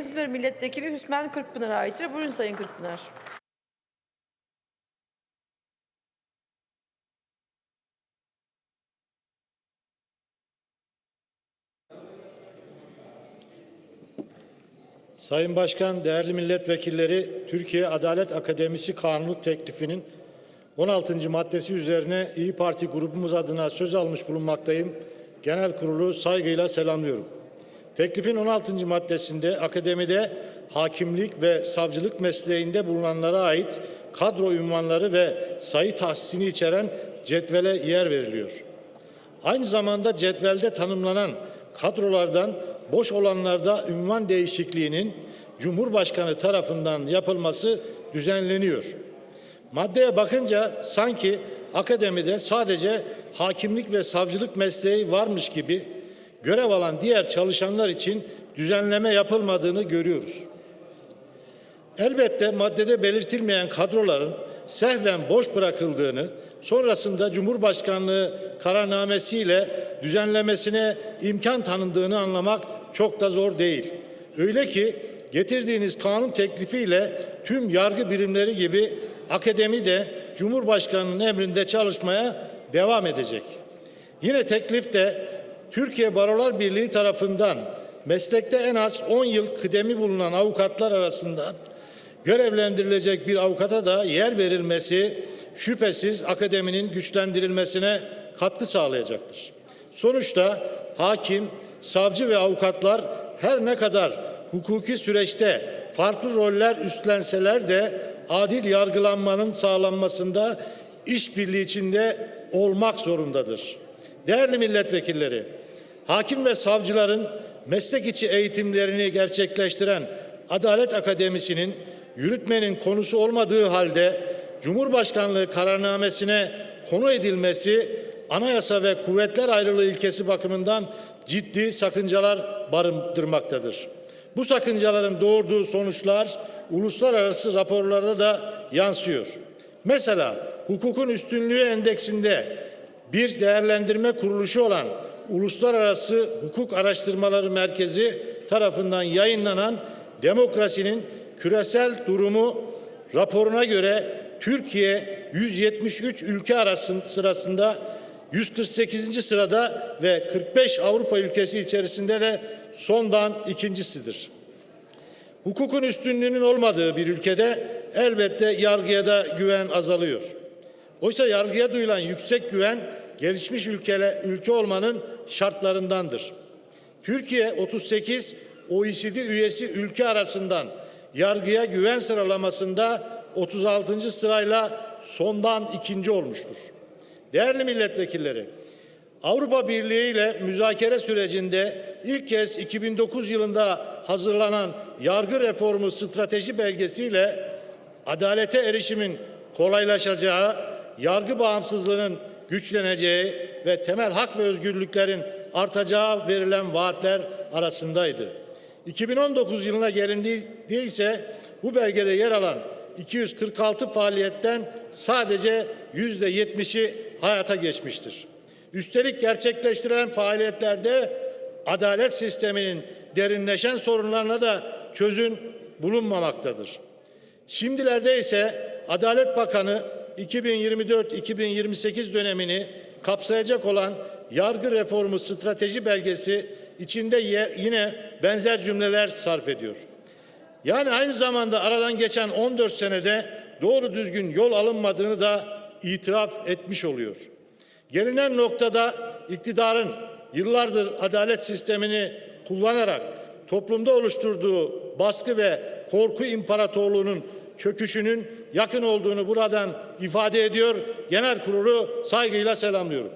İzmir Milletvekili Hüsmen Kırkpınar'a aittir. Buyurun Sayın Kırkpınar. Sayın Başkan, değerli milletvekilleri, Türkiye Adalet Akademisi kanunu teklifinin 16. maddesi üzerine İyi Parti grubumuz adına söz almış bulunmaktayım. Genel kurulu saygıyla selamlıyorum. Teklifin 16. maddesinde akademide hakimlik ve savcılık mesleğinde bulunanlara ait kadro ünvanları ve sayı tahsisini içeren cetvele yer veriliyor. Aynı zamanda cetvelde tanımlanan kadrolardan boş olanlarda ünvan değişikliğinin Cumhurbaşkanı tarafından yapılması düzenleniyor. Maddeye bakınca sanki akademide sadece hakimlik ve savcılık mesleği varmış gibi görev alan diğer çalışanlar için düzenleme yapılmadığını görüyoruz. Elbette maddede belirtilmeyen kadroların sehven boş bırakıldığını, sonrasında Cumhurbaşkanlığı kararnamesiyle düzenlemesine imkan tanındığını anlamak çok da zor değil. Öyle ki getirdiğiniz kanun teklifiyle tüm yargı birimleri gibi akademi de Cumhurbaşkanı'nın emrinde çalışmaya devam edecek. Yine teklifte Türkiye Barolar Birliği tarafından meslekte en az 10 yıl kıdemi bulunan avukatlar arasından görevlendirilecek bir avukata da yer verilmesi şüphesiz akademinin güçlendirilmesine katkı sağlayacaktır. Sonuçta hakim, savcı ve avukatlar her ne kadar hukuki süreçte farklı roller üstlenseler de adil yargılanmanın sağlanmasında işbirliği içinde olmak zorundadır. Değerli milletvekilleri, hakim ve savcıların meslek içi eğitimlerini gerçekleştiren Adalet Akademisi'nin yürütmenin konusu olmadığı halde Cumhurbaşkanlığı kararnamesine konu edilmesi anayasa ve kuvvetler ayrılığı ilkesi bakımından ciddi sakıncalar barındırmaktadır. Bu sakıncaların doğurduğu sonuçlar uluslararası raporlarda da yansıyor. Mesela hukukun üstünlüğü endeksinde bir değerlendirme kuruluşu olan Uluslararası Hukuk Araştırmaları Merkezi tarafından yayınlanan Demokrasinin Küresel Durumu raporuna göre Türkiye 173 ülke arasında sırasında 148. sırada ve 45 Avrupa ülkesi içerisinde de sondan ikincisidir. Hukukun üstünlüğünün olmadığı bir ülkede elbette yargıya da güven azalıyor. Oysa yargıya duyulan yüksek güven gelişmiş ülkele, ülke olmanın şartlarındandır. Türkiye 38 OECD üyesi ülke arasından yargıya güven sıralamasında 36. sırayla sondan ikinci olmuştur. Değerli milletvekilleri, Avrupa Birliği ile müzakere sürecinde ilk kez 2009 yılında hazırlanan yargı reformu strateji belgesiyle adalete erişimin kolaylaşacağı, yargı bağımsızlığının güçleneceği ve temel hak ve özgürlüklerin artacağı verilen vaatler arasındaydı. 2019 yılına gelindiği ise bu belgede yer alan 246 faaliyetten sadece yüzde 70'i hayata geçmiştir. Üstelik gerçekleştirilen faaliyetlerde adalet sisteminin derinleşen sorunlarına da çözüm bulunmamaktadır. Şimdilerde ise Adalet Bakanı 2024-2028 dönemini kapsayacak olan yargı reformu strateji belgesi içinde yine benzer cümleler sarf ediyor. Yani aynı zamanda aradan geçen 14 senede doğru düzgün yol alınmadığını da itiraf etmiş oluyor. Gelinen noktada iktidarın yıllardır adalet sistemini kullanarak toplumda oluşturduğu baskı ve korku imparatorluğunun çöküşünün yakın olduğunu buradan ifade ediyor. Genel kurulu saygıyla selamlıyorum.